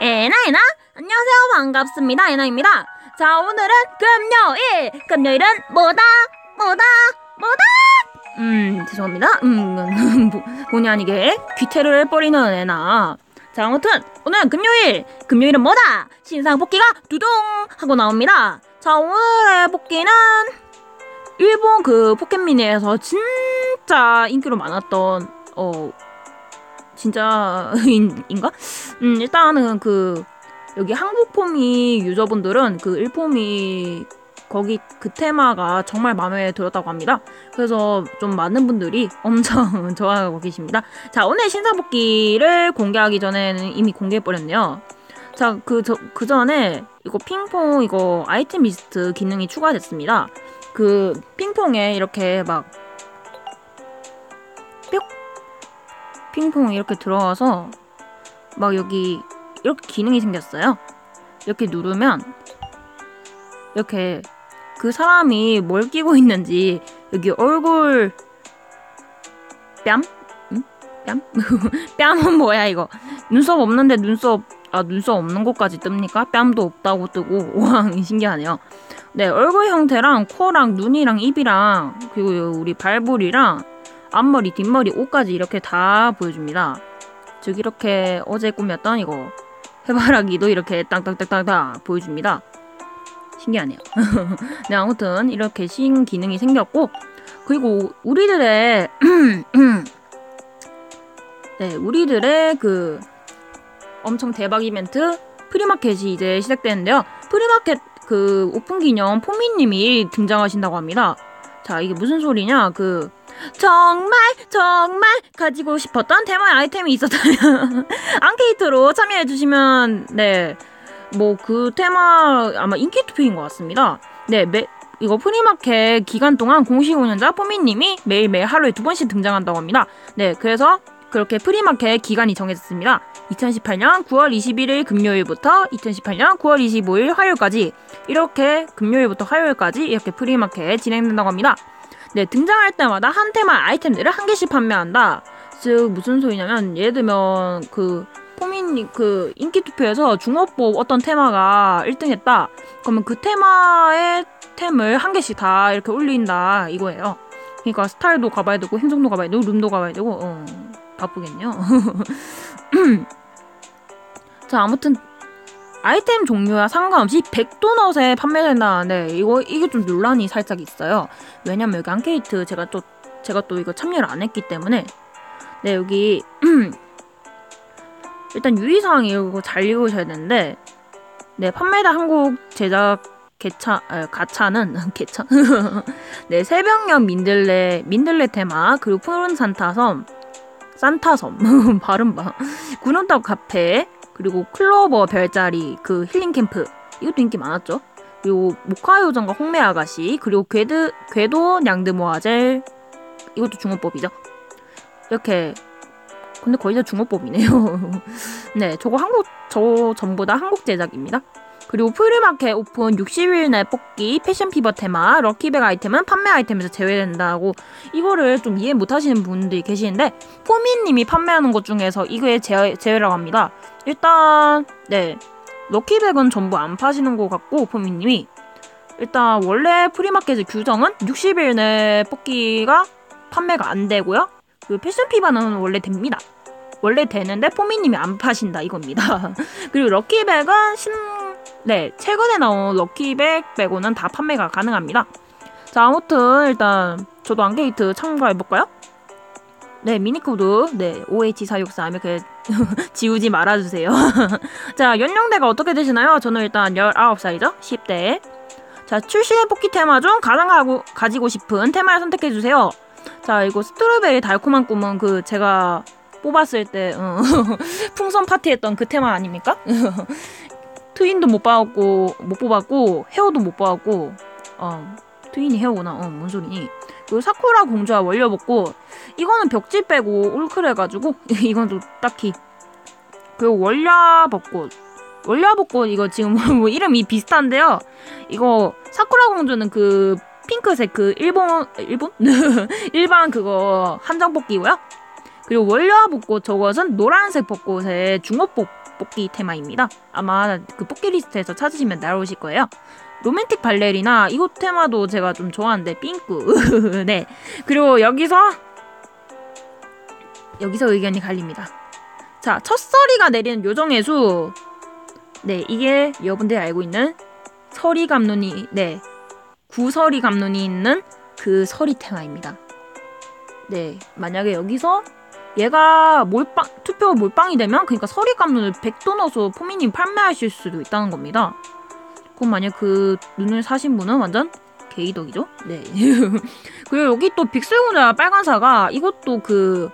에나 에나? 안녕하세요. 반갑습니다. 에나입니다. 자 오늘은 금요일. 금요일은 뭐다? 뭐다? 뭐다? 음 죄송합니다. 음 본의 아니게 귀태를 해버리는 에나. 자 아무튼 오늘은 금요일. 금요일은 뭐다? 신상 뽑기가 두둥 하고 나옵니다. 자 오늘의 뽑기는 일본 그 포켓미니에서 진짜 인기로 많았던 어 진짜 인가? 음 일단은 그 여기 한국 폼이 유저분들은 그 일폼이 거기 그 테마가 정말 마음에 들었다고 합니다. 그래서 좀 많은 분들이 엄청 좋아하고 계십니다. 자, 오늘 신사복귀를 공개하기 전에는 이미 공개해버렸네요. 자, 그, 저, 그 전에 이거 핑퐁 이거 아이템 리스트 기능이 추가됐습니다. 그 핑퐁에 이렇게 막 핑퐁 이렇게 들어와서 막 여기 이렇게 기능이 생겼어요. 이렇게 누르면 이렇게 그 사람이 뭘 끼고 있는지 여기 얼굴 뺨? 응? 뺨? 뺨은 뭐야 이거? 눈썹 없는데 눈썹 아 눈썹 없는 곳까지 뜹니까? 뺨도 없다고 뜨고 와 신기하네요. 네 얼굴 형태랑 코랑 눈이랑 입이랑 그리고 우리 발볼이랑 앞머리 뒷머리 옷까지 이렇게 다 보여줍니다. 즉 이렇게 어제 꾸몄던 이거 해바라기도 이렇게 땅땅땅땅땅 보여줍니다. 신기하네요. 네, 아무튼 이렇게 신 기능이 생겼고 그리고 우리들의 네, 우리들의 그 엄청 대박 이벤트 프리마켓이 이제 시작되는데요. 프리마켓 그 오픈 기념 포미님이 등장하신다고 합니다. 자, 이게 무슨 소리냐? 그 정말 정말 가지고 싶었던 테마 아이템이 있었다면 앙케이트로 참여해 주시면 네. 뭐 그 테마 아마 인기 투표인 것 같습니다. 네, 매, 이거 프리마켓 기간 동안 공식 운영자 포미님이 매일매일 하루에 두 번씩 등장한다고 합니다. 네, 그래서 그렇게 프리마켓 기간이 정해졌습니다. 2018년 9월 21일 금요일부터 2018년 9월 25일 화요일까지 이렇게 금요일부터 화요일까지 이렇게 프리마켓 진행된다고 합니다. 네, 등장할 때마다 한 테마 아이템들을 한 개씩 판매한다. 즉 무슨 소리냐면 예를 들면 그 포민 그 인기 투표에서 중어법 어떤 테마가 1등했다. 그러면 그 테마의 템을 한 개씩 다 이렇게 올린다 이거예요. 그러니까 스타일도 가봐야 되고 행성도 가봐야 되고 룸도 가봐야 되고 어, 바쁘겠네요. 자 아무튼 아이템 종류와 상관없이 100도넛에 판매된다는데 이거 이게 좀 논란이 살짝 있어요. 왜냐면 여기 안케이트 제가 또 제가 또 이거 참여를 안 했기 때문에 네 여기 일단 유의사항 이거 잘 읽으셔야 되는데 네 판매다 한국 제작 개차 아, 가차는 개차 네 새벽녘 민들레 민들레 테마 그리고 푸른 산타섬 산타섬 발음 봐 구름탑 카페 그리고 클로버 별자리 그 힐링 캠프 이것도 인기 많았죠. 그리고 모카요정과 홍매 아가씨 그리고 궤드 궤도 냥드 모아젤 이것도 중어법이죠. 이렇게 근데 거의 다 중어법이네요. 네, 저거 한국 저 전부 다 한국 제작입니다. 그리고 프리마켓 오픈 60일 내 뽑기 패션 피버 테마 럭키백 아이템은 판매 아이템에서 제외된다고 이거를 좀 이해 못하시는 분들이 계시는데 포미님이 판매하는 것 중에서 이거에 제외, 제외라고 합니다. 일단 네 럭키백은 전부 안 파시는 것 같고 포미님이 일단 원래 프리마켓의 규정은 60일 내 뽑기가 판매가 안 되고요. 그 패션 피버는 원래 됩니다. 원래 되는데 포미님이 안 파신다 이겁니다. 그리고 럭키백은 신 네, 최근에 나온 럭키백 빼고는 다 판매가 가능합니다. 자, 아무튼 일단 저도 안게이트 참가해볼까요? 네, 미니코드, 네, OH463 이렇게 지우지 말아주세요. 자, 연령대가 어떻게 되시나요? 저는 일단 19살이죠? 10대. 자, 출시된 뽑기 테마 중 가장 가고, 가지고 싶은 테마를 선택해주세요. 자, 이거 스트로베리 달콤한 꿈은 그 제가 뽑았을 때 어, 풍선 파티 했던 그 테마 아닙니까? 트윈도 못 받았고 못 뽑았고 헤어도 못 받았고 어 트윈이 헤어구나 어 뭔 소리니 그 사쿠라 공주와 원려 벗고 이거는 벽지 빼고 울클해가지고 이건 또 딱히 그리고 월야 벚꽃 월야 벚꽃 이거 지금 뭐 이름이 비슷한데요 이거 사쿠라 공주는 그 핑크색 그 일본 일본 일반 그거 한정 뽑기고요 그리고 월요와 벚꽃 저것은 노란색 벚꽃의 중업복 뽑기 테마입니다. 아마 그 뽑기 리스트에서 찾으시면 나오실 거예요. 로맨틱 발레리나 이곳 테마도 제가 좀 좋아하는데 삥꾸 네 그리고 여기서 여기서 의견이 갈립니다. 자 첫서리가 내리는 요정의 수. 네 이게 여러분들이 알고 있는 서리 감론이 네 구서리 감론이 있는 그 서리 테마입니다. 네 만약에 여기서 얘가 몰빵 투표 몰빵이 되면 그러니까 서리 감론을 100도 넣어서 포미님 판매하실 수도 있다는 겁니다. 그럼 만약 그 눈을 사신 분은 완전 개이덕이죠? 네. 그리고 여기 또 빅슬군자 빨간사가 이것도 그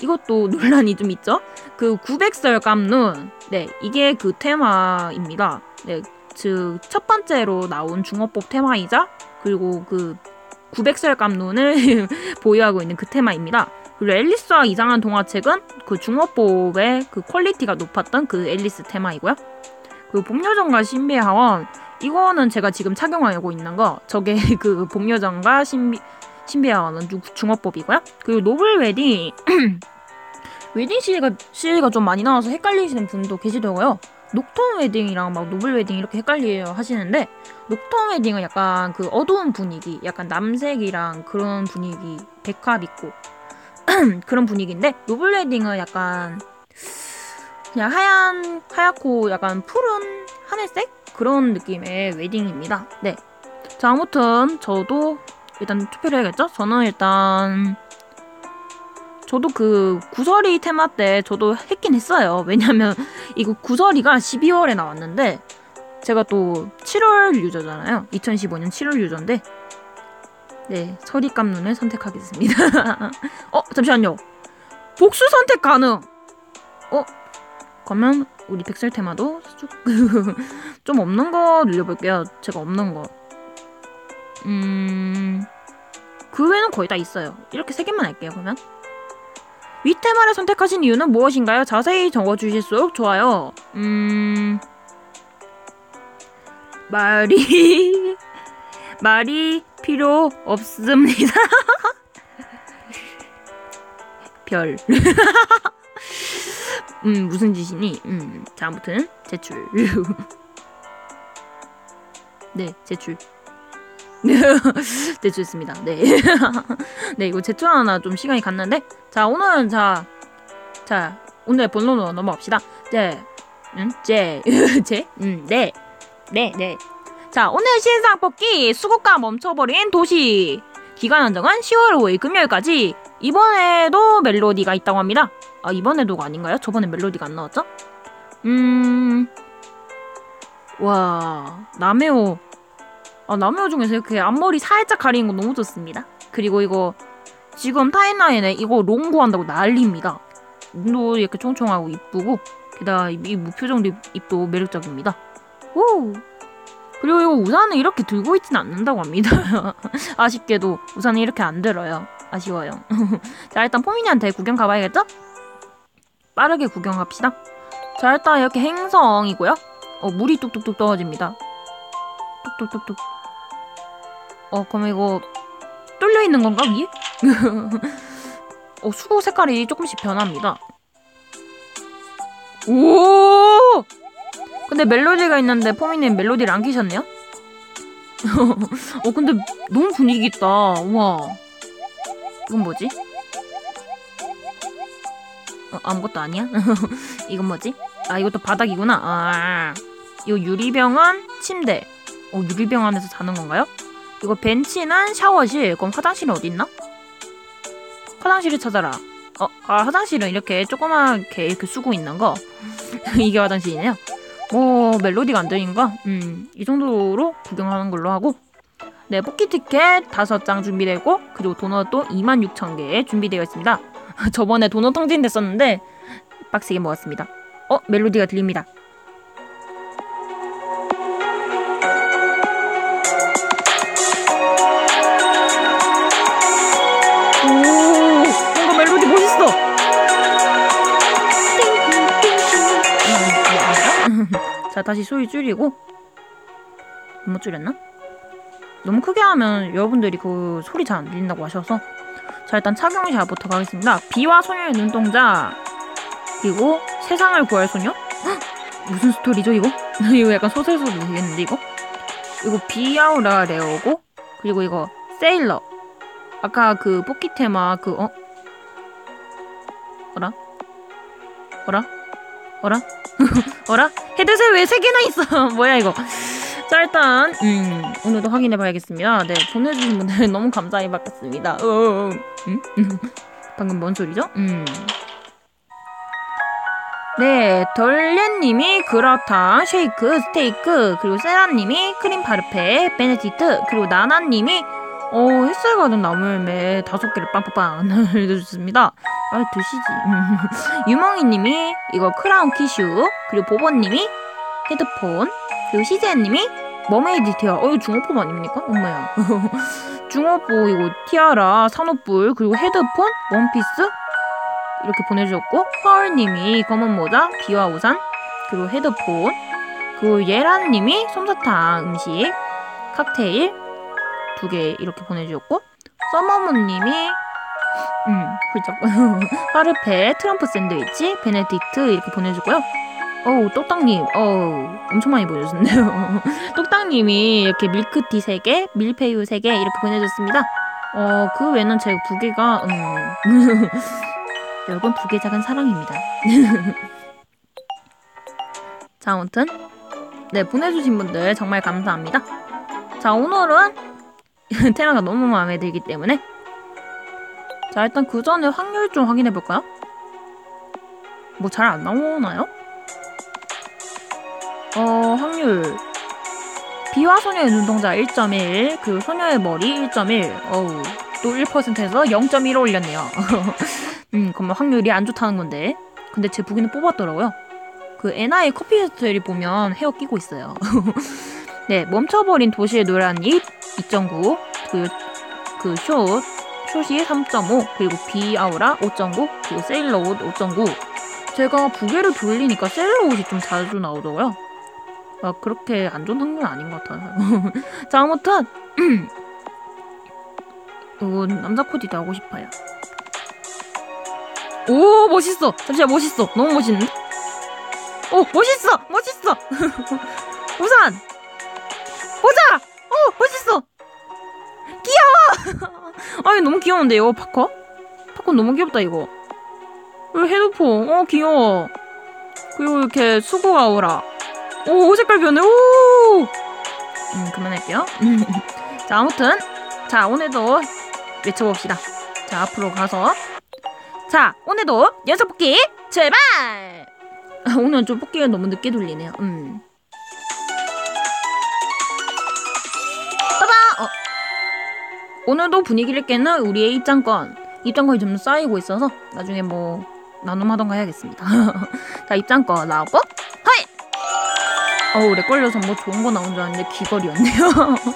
이것도 논란이 좀 있죠? 그 900설 깜눈 네 이게 그 테마입니다. 네, 즉 첫 번째로 나온 중어법 테마이자 그리고 그 900설 깜눈을 보유하고 있는 그 테마입니다. 그리고 앨리스와 이상한 동화책은 그 중어법의 그 퀄리티가 높았던 그 앨리스 테마이고요. 그 봄요정과 신비의 하원 이거는 제가 지금 착용하고 있는 거 저게 그 봄요정과 신비 신비의 하원은 중어법이고요. 그리고 노블 웨딩 웨딩 시리가 시리가 좀 많이 나와서 헷갈리시는 분도 계시더라고요. 녹톤 웨딩이랑 막 노블 웨딩 이렇게 헷갈려 하시는데 녹톤 웨딩은 약간 그 어두운 분위기, 약간 남색이랑 그런 분위기, 백합 있고 그런 분위기인데 노블 웨딩은 약간 그냥 하얀 하얗고 약간 푸른 하늘색 그런 느낌의 웨딩입니다. 네. 자 아무튼 저도 일단 투표를 해야겠죠? 저는 일단 저도 그 구설이 테마 때 저도 했긴 했어요. 왜냐면 이거 구설이가 12월에 나왔는데 제가 또 7월 유저잖아요. 2015년 7월 유저인데 네 서리감 눈을 선택하겠습니다. 어 잠시만요. 복수 선택 가능. 어 그러면 우리 백설 테마도 쭉 좀 없는 거 늘려볼게요. 제가 없는 거. 음, 그 외에는 거의 다 있어요. 이렇게 세 개만 할게요, 그러면. 위 테마를 선택하신 이유는 무엇인가요? 자세히 적어주실수록 좋아요. 음, 말이, 말이 필요 없습니다. 별. 음, 무슨 짓이니? 음, 자, 아무튼, 제출. 네, 제출. 제출했습니다. 네. 네, 이거 제출하나 좀 시간이 갔는데. 자, 오늘은 자, 자, 오늘 본론으로 넘어갑시다. 네. 음, 제, 제, 음, 네. 네, 네. 자, 오늘 신상 뽑기 수국가 멈춰버린 도시. 기간 한정은 10월 5일 금요일까지. 이번에도 멜로디가 있다고 합니다. 아, 이번에도가 아닌가요? 저번에 멜로디가 안 나왔죠? 음. 와, 남해오. 아, 남해오 중에서 이렇게 앞머리 살짝 가리는 거 너무 좋습니다. 그리고 이거 지금 타임라인에 이거 롱 구 한다고 난리입니다. 눈도 이렇게 총총하고 이쁘고 게다가 이 무표정 입도 매력적입니다. 오! 그리고 이거 우산을 이렇게 들고 있진 않는다고 합니다. 아쉽게도 우산을 이렇게 안 들어요. 아쉬워요. 자 일단 포미니한테 구경 가봐야겠죠? 빠르게 구경 합시다. 자 일단 이렇게 행성이고요. 어 물이 뚝뚝뚝 떨어집니다. 뚝뚝뚝뚝. 어 그럼 이거 뚫려 있는 건가 위에? 어 수고 색깔이 조금씩 변합니다. 오! 근데 멜로디가 있는데 포미님 멜로디를 안 키셨네요? 어 근데 너무 분위기 있다. 우와. 이건 뭐지? 어, 아무것도 아니야? 이건 뭐지? 아 이것도 바닥이구나. 아, 이 유리병은 침대. 어 유리병 안에서 자는 건가요? 이거 벤치는 샤워실. 그럼 화장실은 어디 있나? 화장실을 찾아라. 어, 아 화장실은 이렇게 조그맣게 이렇게 쓰고 있는 거. 이게 화장실이네요. 뭐 멜로디가 안 들리는가? 음, 이 정도로 구경하는 걸로 하고 네, 뽑기 티켓 5장 준비되고 그리고 도넛도 26,000개 준비되어 있습니다. 저번에 도넛 탕진 됐었는데 빡세게 먹었습니다. 어, 멜로디가 들립니다. 오, 뭔가 멜로디 멋있어. 자, 다시 소리 줄이고 너무 줄였나? 너무 크게 하면 여러분들이 그 소리 잘 안 들린다고 하셔서 자자 일단 착용샷부터 가겠습니다. 비와 소녀의 눈동자 그리고 세상을 구할 소녀? 헉! 무슨 스토리죠 이거? 이거 약간 소설 소리 되겠는데 이거? 이거 비아우라 레오고 그리고 이거 세일러 아까 그 뽑기 테마 그 어? 어라? 어라? 어라? 어라? 헤드셋 왜 세 개나 있어? 뭐야 이거? 자 일단 음, 오늘도 확인해 봐야겠습니다. 네 보내주신 분들 너무 감사히 받겠습니다. 어, 어, 어. 음? 방금 뭔 소리죠? 음. 네, 덜렌님이 그라탕, 쉐이크, 스테이크, 그리고 세라님이 크림 파르페, 베네디트, 그리고 나나님이 어, 햇살 가든 나물매 다섯 개를 빵빵빵 해주셨습니다. 아, 드시지. 유멍이님이 이거 크라운 키슈, 그리고 보버님이 헤드폰, 그리고 시제님이 머메이드 티아라. 어, 이거 중어법 아닙니까? 엄마야. 중어법 이거 티아라, 산호불, 그리고 헤드폰, 원피스, 이렇게 보내주셨고 허얼님이 검은 모자, 비와 우산, 그리고 헤드폰, 그리고 예란님이 솜사탕 음식, 칵테일 두 개 이렇게 보내주셨고 서머문님이 음 훌쩍 파르페, 트럼프 샌드위치, 베네딕트 이렇게 보내주고요. 어우 똑딱님, 어우 엄청 많이 보내주셨네요. 똑딱님이 이렇게 밀크티 3개, 밀푀유 3개 이렇게 보내줬습니다. 어, 그 외에는 제가 두 개가 음 여러분 두개 작은 사랑입니다. 자 아무튼 네 보내주신 분들 정말 감사합니다. 자 오늘은 테마가 너무 마음에 들기 때문에 자 일단 그 전에 확률 좀 확인해 볼까요? 뭐 잘 안 나오나요? 어 확률 비와 소녀의 눈동자 1.1 그리고 소녀의 머리 1.1 어우 또 1%에서 0.1 올렸네요. 음, 그러면 확률이 안 좋다는 건데. 근데 제 부기는 뽑았더라고요. 그 NI 커피 스토리 보면 헤어 끼고 있어요. 네, 멈춰버린 도시의 노란 잎 2.9, 그, 그 숏, 숏이 3.5, 그리고 비아우라 5.9, 그리고 세일러 옷 5.9. 제가 부계를 돌리니까 세일러 옷이 좀 자주 나오더라고요. 아, 그렇게 안 좋은 확률은 아닌 것 같아요. 자, 아무튼, 어, 남자 코디도 하고 싶어요. 오 멋있어. 잠시만 멋있어. 너무 멋있는데? 오 멋있어! 멋있어! 우산! 모자! 오 멋있어! 귀여워! 아니 너무 귀여운데 이거 파커? 파커 너무 귀엽다 이거 헤드폰. 어 귀여워. 그리고 이렇게 수고 아우라 오 색깔 변해 오 음, 그만할게요 자 아무튼 자 오늘도 외쳐봅시다 자 앞으로 가서 자, 오늘도 연속 뽑기 출발! 아, 오늘은 좀 뽑기가 너무 늦게 돌리네요. 음. 따다! 어. 오늘도 분위기를 깨는 우리의 입장권. 입장권이 좀 쌓이고 있어서 나중에 뭐 나눔하던가 해야겠습니다. 자, 입장권 나오고! 어우, 렉 걸려서 뭐 좋은 거 나온 줄 알았는데 귀걸이였네요.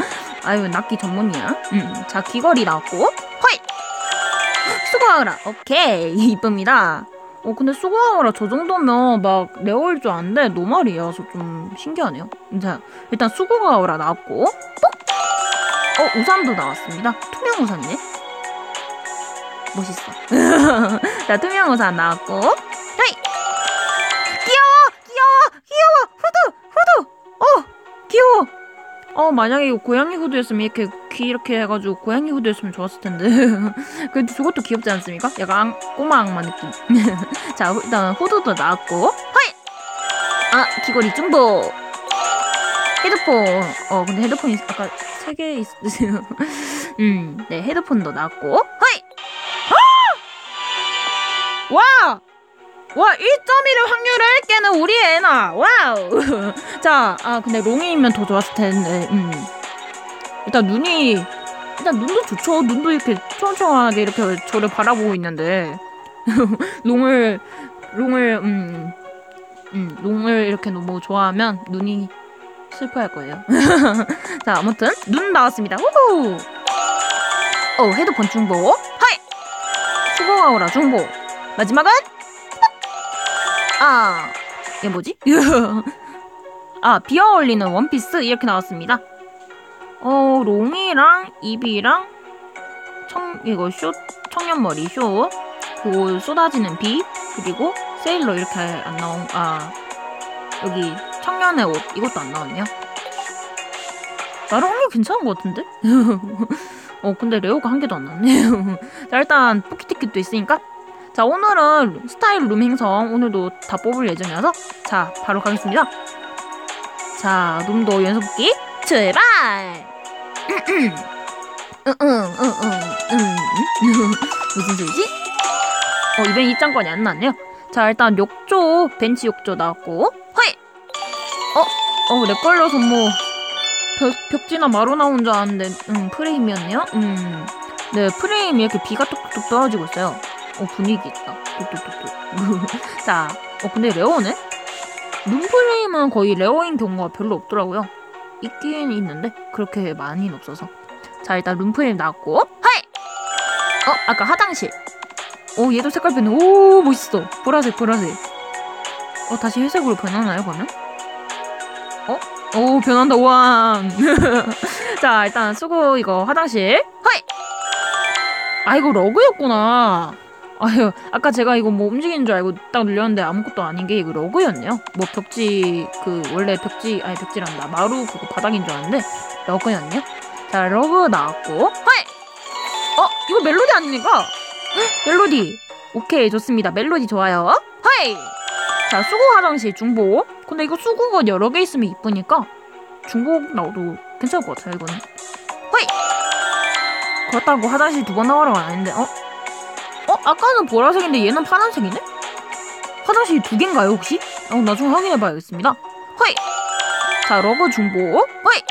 아유, 낚기 전문이야. 음, 자, 귀걸이 나왔고 허이! 수고하라. 오케이. 이쁩니다. 어, 근데 수고하라 저 정도면 막 레어일 줄 아는데 노말이어서 좀 신기하네요. 자, 일단 수고하라 나왔고, 뽁! 어, 우산도 나왔습니다. 투명 우산이네. 멋있어. 자, 투명 우산 나왔고, 어, 만약에 이거 고양이 후드였으면 이렇게 귀 이렇게 해가지고 고양이 후드였으면 좋았을 텐데. 그래도 저것도 귀엽지 않습니까? 약간 꼬마 악마 느낌. 자, 일단 후드도 나왔고, 허이! 아, 귀걸이 중복! 헤드폰. 어, 근데 헤드폰이 아까 세 개 있으세요. 음, 네, 헤드폰도 나왔고, 허이! 아! 와! 와, 1.1의 확률을 깨는 우리 애나. 와우. 자, 아 근데 롱이면 더 좋았을 텐데. 음. 일단 눈이 일단 눈도 좋죠. 눈도 이렇게 초롱초롱하게 이렇게 저를 바라보고 있는데 롱을 롱을 음, 음 롱을 이렇게 너무 좋아하면 눈이 슬퍼할 거예요. 자, 아무튼 눈 나왔습니다. 우후. 어, 헤드폰 중보. 하이. 수고하오라 중보. 마지막은 아, 이게 뭐지? 아, 비어 올리는 원피스 이렇게 나왔습니다. 어, 롱이랑 입이랑 청 이거 숏 청년머리 쇼, 그리고 쏟아지는 비, 그리고 세일러 이렇게 안 나온, 아, 여기 청년의 옷, 이것도 안 나왔네요. 나름 한개 괜찮은 것 같은데? 어, 근데 레오가 한 개도 안 나왔네요. 자, 일단 포키티켓도 있으니까. 자, 오늘은 스타일 룸 행성, 오늘도 다 뽑을 예정이어서, 자, 바로 가겠습니다. 자, 룸도 연속 뽑기, 출발! 무슨 소리지? 어, 이번엔 입장권이 안 나왔네요. 자, 일단 욕조, 벤치 욕조 나왔고, 허이! 어, 어, 렉 걸려서 뭐, 벽, 벽지나 마루 나온 줄 알았는데, 음, 프레임이었네요? 음. 네, 프레임이 이렇게 비가 뚝뚝 떨어지고 있어요. 어, 분위기 있다. 뚝뚝뚝뚝. 자, 어, 근데 레어네? 룸 프레임은 거의 레어인 경우가 별로 없더라고요. 있긴 있는데, 그렇게 많이는 없어서. 자, 일단 룸 프레임 나왔고, 하이! 어, 아까 화장실. 오, 얘도 색깔 변해. 오, 멋있어. 보라색, 보라색. 어, 다시 회색으로 변하나요, 그러면? 어? 오, 변한다, 왕. 자, 일단 수고 이거 화장실. 허이! 아, 이거 러그였구나. 아유, 아까 제가 이거 뭐 움직이는 줄 알고 딱 눌렸는데 아무것도 아닌 게 이거 러그였네요. 뭐 벽지, 그, 원래 벽지, 아니 벽지란다. 마루 그거 바닥인 줄 알았는데 러그였네요. 자, 러그 나왔고. 허이! 어, 이거 멜로디 아닙니까? 헉, 멜로디. 오케이, 좋습니다. 멜로디 좋아요. 허이! 자, 수고 화장실 중복. 근데 이거 수고가 여러 개 있으면 이쁘니까 중복 나와도 괜찮을 것 같아요, 이거는. 허이! 그렇다고 화장실 두 번 나와라고 안 했는데, 어? 어? 아까는 보라색인데 얘는 파란색이네? 화장실 두 개인가요, 혹시? 어, 나중에 확인해봐야겠습니다. 허이! 자, 러브 중복. 허이!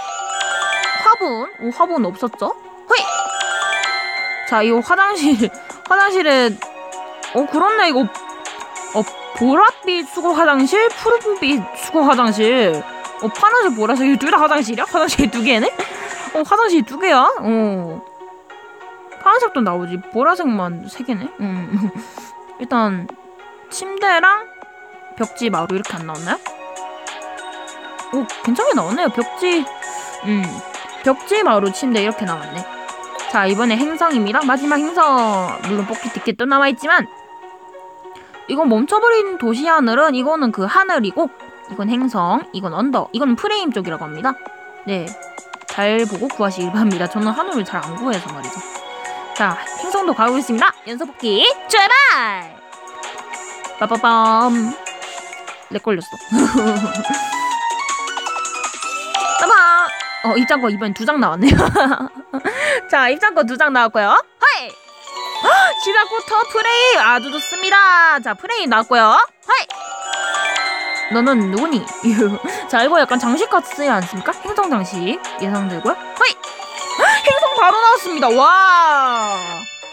화분. 오, 화분 없었죠? 허이! 자, 이 화장실, 화장실에, 어, 그렇네, 이거. 어, 보랏빛 수거 화장실, 푸르빛 수거 화장실. 어, 파란색, 보라색, 둘 다 화장실이야? 화장실 두 개네? 어, 화장실 두 개야? 어. 파란색도 나오지. 보라색만 세 개네? 음. 일단, 침대랑 벽지 마루 이렇게 안 나왔나요? 오, 괜찮게 나왔네요. 벽지, 음. 벽지 마루 침대 이렇게 나왔네. 자, 이번에 행성입니다. 마지막 행성. 물론 뽑기 티켓도 남아 있지만, 이건 멈춰버린 도시 하늘은 이거는 그 하늘이고 이건 행성, 이건 언더, 이건 프레임 쪽이라고 합니다. 네, 잘 보고 구하시길 바랍니다. 저는 하늘을 잘 안 구해서 말이죠. 자, 행성도 가고 있습니다. 연속 뽑기 출발! 빠빠밤. 렉 걸렸어. 빠밤. 어, 입장권 이번엔 두 장 나왔네요. 자, 입장권 두 장 나왔고요. 하이! 시작부터 프레임 아주 좋습니다. 자, 프레임 나왔고요. 하이! 너는 누구니? 자, 이거 약간 장식 같지 않습니까? 행성 장식 예상되고요. 하이! 행성 바로 나왔습니다. 와!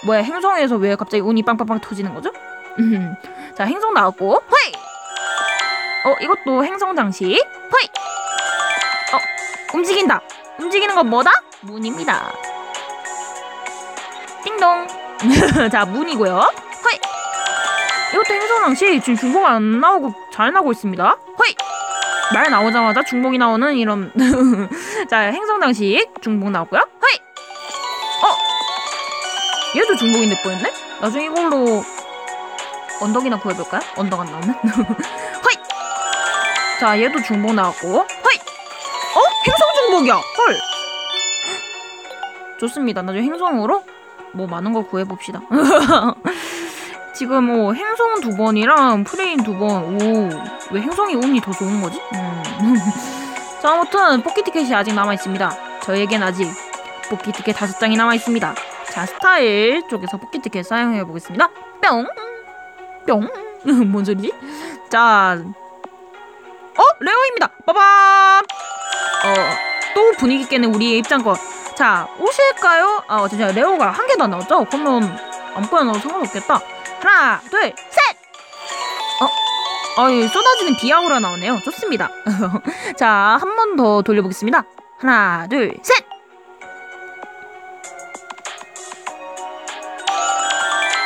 뭐야, 행성에서 왜 갑자기 운이 빵빵빵 터지는 거죠? 음. 자, 행성 나왔고, 하이! 어, 이것도 행성 장식. 하이! 어, 움직인다. 움직이는 건 뭐다? 문입니다. 띵동. 자, 문이고요. 허이. 이것도 행성왕씨 지금 중복 안 나오고 잘 나오고 있습니다. 허이. 말 나오자마자 중복이 나오는 이런 자 행성장식 중복 나왔고요. 허이. 어. 얘도 중복인데 뻔했네. 나중에 이걸로 언덕이나 구해볼까요? 언덕 안 나오면. 허이. 자 얘도 중복 나왔고. 허이. 어? 행성 중복이야. 헐. 좋습니다. 나중에 행성으로 뭐 많은 걸 구해봅시다. 지금 뭐 행성 두 번이랑 프레임 두 번. 오, 왜 행성이 운이 더 좋은 거지? 음. 자, 아무튼 뽑기 티켓이 아직 남아 있습니다. 저에겐 아직 뽑기 티켓 다섯 장이 남아 있습니다. 자, 스타일 쪽에서 뽑기 티켓 사용해 보겠습니다. 뿅, 뿅. 뭔 소리지? 자, 어 레오입니다. 빠밤. 어, 또 분위기 깨는 우리의 입장권. 자, 오실까요? 아, 진짜 레오가 한 개도 안 나왔죠? 그러면 아무거나 넣어도 상관없겠다. 하나, 둘, 셋! 어, 어이, 쏟아지는 비아우라 나오네요. 좋습니다. 자, 한 번 더 돌려보겠습니다. 하나, 둘, 셋!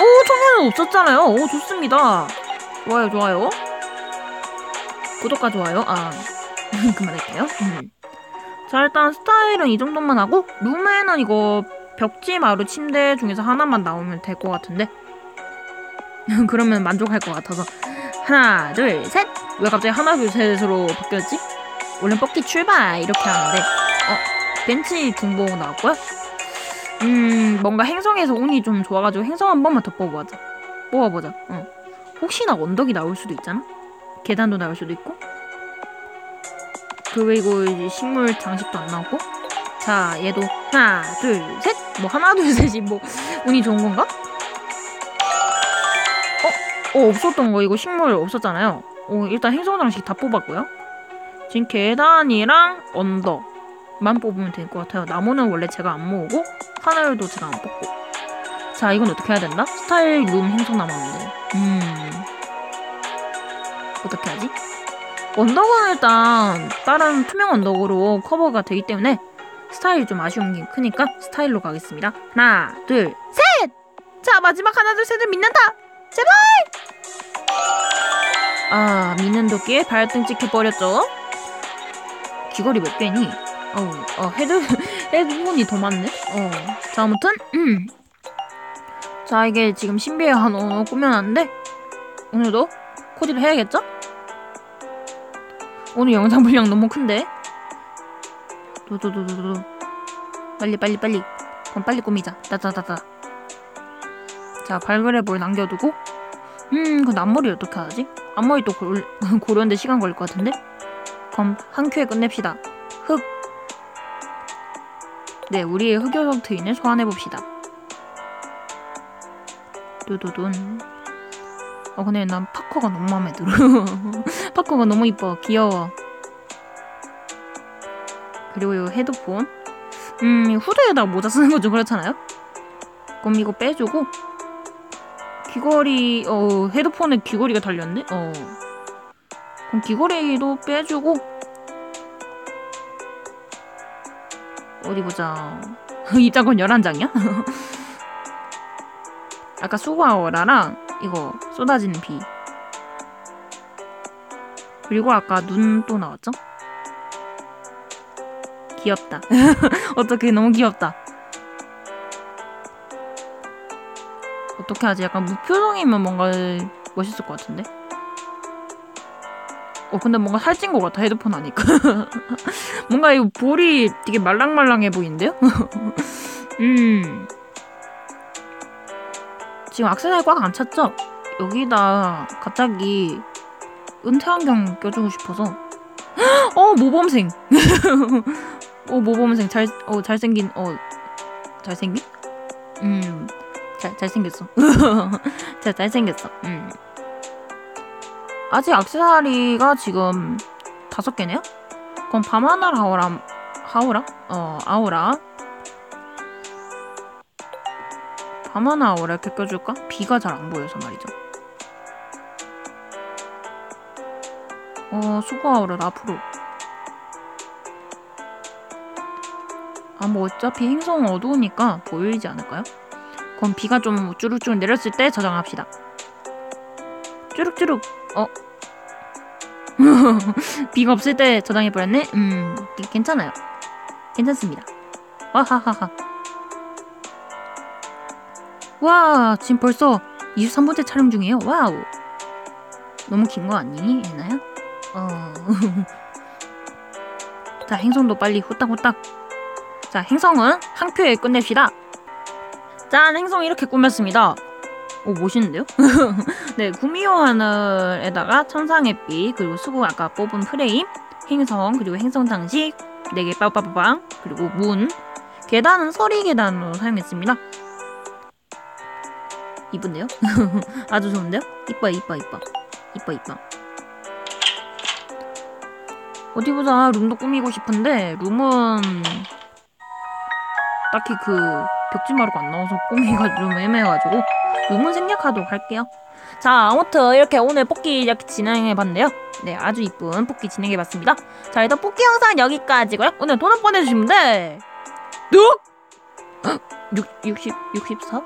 오, 청년은 없었잖아요. 오, 좋습니다. 좋아요, 좋아요. 구독과 좋아요. 아, 그만할게요. 음. 자 일단 스타일은 이 정도만 하고 룸에는 이거 벽지 마루 침대 중에서 하나만 나오면 될 것 같은데 그러면 만족할 것 같아서. 하나 둘 셋. 왜 갑자기 하나 둘 셋으로 바뀌었지? 원래 뽑기 출발 이렇게 하는데. 어 벤치 중복 나왔고요. 음 뭔가 행성에서 운이 좀 좋아가지고 행성 한 번만 더 뽑아보자. 뽑아보자. 어. 혹시나 언덕이 나올 수도 있잖아? 계단도 나올 수도 있고. 그리고 이제 식물 장식도 안 나오고. 자 얘도 하나 둘 셋. 뭐 하나 둘 셋이 뭐 운이 좋은 건가? 어? 어 없었던 거 이거 식물 없었잖아요 어 일단 행성 장식 다 뽑았고요 지금 계단이랑 언덕만 뽑으면 될 것 같아요 나무는 원래 제가 안 모으고 하늘도 제가 안 뽑고 자 이건 어떻게 해야 된다? 스타일 룸 행성 남았는데 음 어떻게 하지? 언덕은 일단 다른 투명 언덕으로 커버가 되기 때문에 스타일이 좀 아쉬운 게 크니까 스타일로 가겠습니다. 하나, 둘, 셋! 자, 마지막 하나, 둘, 셋을 믿는다! 제발! 아, 믿는 도끼에 발등 찍혀버렸죠? 귀걸이 몇 개니? 어, 어 헤드, 헤드폰이 더 많네? 어. 자, 아무튼, 음. 자, 이게 지금 신비의 한우 꾸며놨는데, 오늘도 코디를 해야겠죠? 오늘 영상 분량 너무 큰데? 도도도도도 빨리 빨리 빨리 그럼 빨리 꾸미자 따다다다 자 발그레볼 남겨두고 음 그 앞머리 어떻게 하지? 앞머리 또 고르, 고르는데 시간 걸릴 것 같은데? 그럼 한 큐에 끝냅시다 흑 네, 우리의 흑요석 트윈을 소환해봅시다. 두두둔. 어, 근데 난 파커가 너무 마음에 들어. 파커가 너무 이뻐. 귀여워. 그리고 이 헤드폰. 음, 후드에다 모자 쓰는 거 좀 그렇잖아요? 그럼 이거 빼주고. 귀걸이, 어, 헤드폰에 귀걸이가 달렸네? 어. 그럼 귀걸이도 빼주고. 어디 보자. 입장권 11장이야? 아까 수고아워라랑 이거 쏟아지는 비. 그리고 아까 눈 또 나왔죠? 귀엽다. 어떻게 너무 귀엽다. 어떻게 하지? 약간 무표정이면 뭔가 멋있을 것 같은데? 어 근데 뭔가 살찐 것 같아 헤드폰 하니까 뭔가 이 볼이 되게 말랑말랑해 보이는데요? 음 지금 악세사리 꽉 안 찼죠? 여기다 갑자기 은퇴 안경 껴주고 싶어서 어 모범생 어 모범생 잘 어 잘생긴 어 잘생긴 음 잘 잘생겼어 잘 잘생겼어 음 아직 악세사리가 지금 다섯 개네요? 그럼 밤하늘 하오라 하오라? 어 아오라 밤하늘 하오라 이렇게 껴줄까? 비가 잘 안 보여서 말이죠 어 수고 아오라 앞으로 아 뭐 어차피 행성 어두우니까 보이지 않을까요? 그럼 비가 좀 쭈룩쭈룩 내렸을 때 저장합시다 쭈룩쭈룩 어 비가 없을 때 저장해버렸네? 음, 괜찮아요. 괜찮습니다. 와하하하. 와, 지금 벌써 23번째 촬영 중이에요. 와우. 너무 긴 거 아니니, 애나야? 어. 자, 행성도 빨리 후딱후딱. 자, 행성은 한 표에 끝냅시다. 짠, 행성 이렇게 꾸몄습니다. 오 멋있는데요? 네 구미호 하늘에다가 천상의 빛 그리고 수고 아까 뽑은 프레임 행성 그리고 행성 장식 4개 빠빠빠빵 그리고 문 계단은 서리 계단으로 사용했습니다 이쁜데요? 아주 좋은데요? 이뻐 이뻐 이뻐 이뻐 이뻐 어디 보자 룸도 꾸미고 싶은데 룸은 딱히 그 벽지마루가 안 나와서 꾸미기가 좀 애매해가지고 룸은 생략하도록 할게요. 자, 아무튼 이렇게 오늘 뽑기 이렇게 진행해봤는데요. 네, 아주 이쁜 뽑기 진행해봤습니다. 자, 일단 뽑기 영상 여기까지고요. 오늘 돈을 보내주시면 돼. 뚝! 6, 60, 64?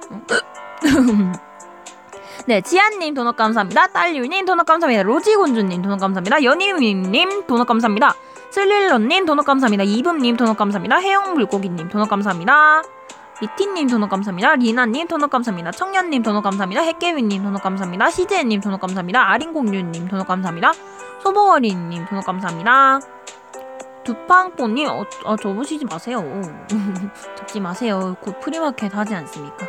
네, 지안님 도넛 감사합니다. 딸유님 도넛 감사합니다. 로지군주님 도넛 감사합니다. 연희님 도넛 감사합니다. 슬릴러님 도넛 감사합니다. 이금님 도넛 감사합니다. 해영물고기님 도넛 감사합니다. 리티님 도넛 감사합니다. 리나님 도넛 감사합니다. 청년님 도넛 감사합니다. 핵개비님 도넛 감사합니다. 시제님 도넛 감사합니다. 아린공주님 도넛 감사합니다. 소보어리님 도넛 감사합니다. 두팡뽀님 어, 어 접으시지 마세요. 접지 마세요. 곧 프리마켓 하지 않습니까?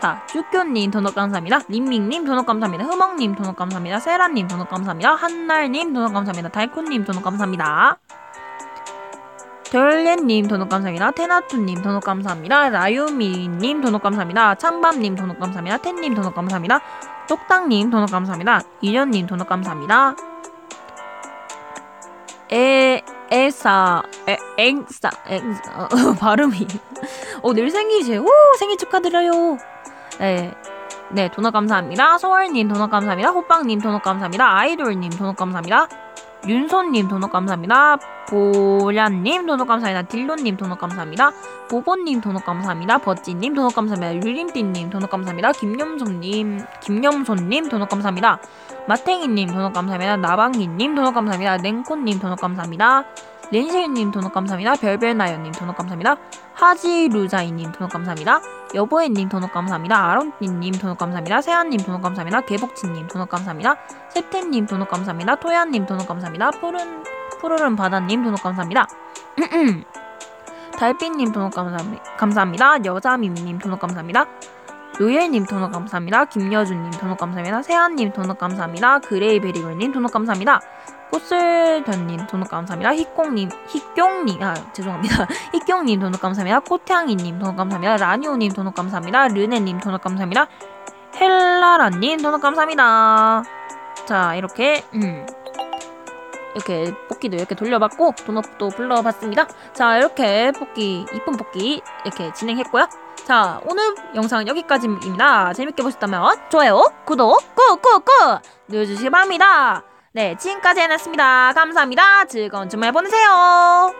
자, 쭈교님 도넛 감사합니다. 림밍님 도넛 감사합니다. 흐멍님 도넛 감사합니다. 세라님 도넛 감사합니다. 한날님 도넛 감사합니다. 달코님 도넛 감사합니다. 별레님 도넛 감사합니다. 테나투님 도넛 감사합니다. 라유미님 도넛 감사합니다. 창밤님 도넛 감사합니다. 텐님 도넛 감사합니다. 똑딱님 도넛 감사합니다. 이년님 도넛 감사합니다. 에 에사 에 엥사 엥사 어, 발음이 오늘 생일이세요. 오 생일 축하드려요. 네. 네, 도넛 감사합니다. 소월님 도넛 감사합니다. 호빵님 도넛 감사합니다. 아이돌님 도넛 감사합니다. 윤손님 도넛 감사합니다. 보란님 도넛 감사합니다. 딜로님 도넛 감사합니다. 보보님 도넛 감사합니다. 버찌님 도넛 감사합니다. 류림띠님 도넛 감사합니다. 김염손님 김염손님 도넛 감사합니다. 마탱이님 도넛 감사합니다. 나방이님 도넛 감사합니다. 냉코님 도넛 감사합니다. 렌실님 도넛 감사합니다. 별별나연님 도넛 감사합니다. 하지루자이님 도넛 감사합니다. 여보애님 도넛 감사합니다. 아론띠님 도넛 감사합니다. 세아님 도넛 감사합니다. 개복치님 도넛 감사합니다. 세템님 도넛 감사합니다. 토야님 도넛 감사합니다. 푸른 푸르른 바다님 도넛 감사합니다. 달빛님 도넛 감사합니다. 여자밈님 도넛 감사합니다. 요예님 도넛 감사합니다. 김여준님 도넛 감사합니다. 세아님 도넛 감사합니다. 그레이베리걸님 도넛 감사합니다. 꽃슬전님 도넛 감사합니다. 희꽁님, 희경님, 아 죄송합니다. 희경님 도넛 감사합니다. 꽃향이님 도넛 감사합니다. 라니오님 도넛 감사합니다. 르네님 도넛 감사합니다. 헬라라님 도넛 감사합니다. 자 이렇게 음. 이렇게 뽑기도 이렇게 돌려봤고 도넛도 불러봤습니다. 자 이렇게 뽑기 이쁜 뽑기 이렇게 진행했고요. 자 오늘 영상은 여기까지입니다. 재밌게 보셨다면 좋아요, 구독 꾹꾹꾹 눌러주시기 바랍니다. 네 지금까지 해냈습니다. 감사합니다. 즐거운 주말 보내세요.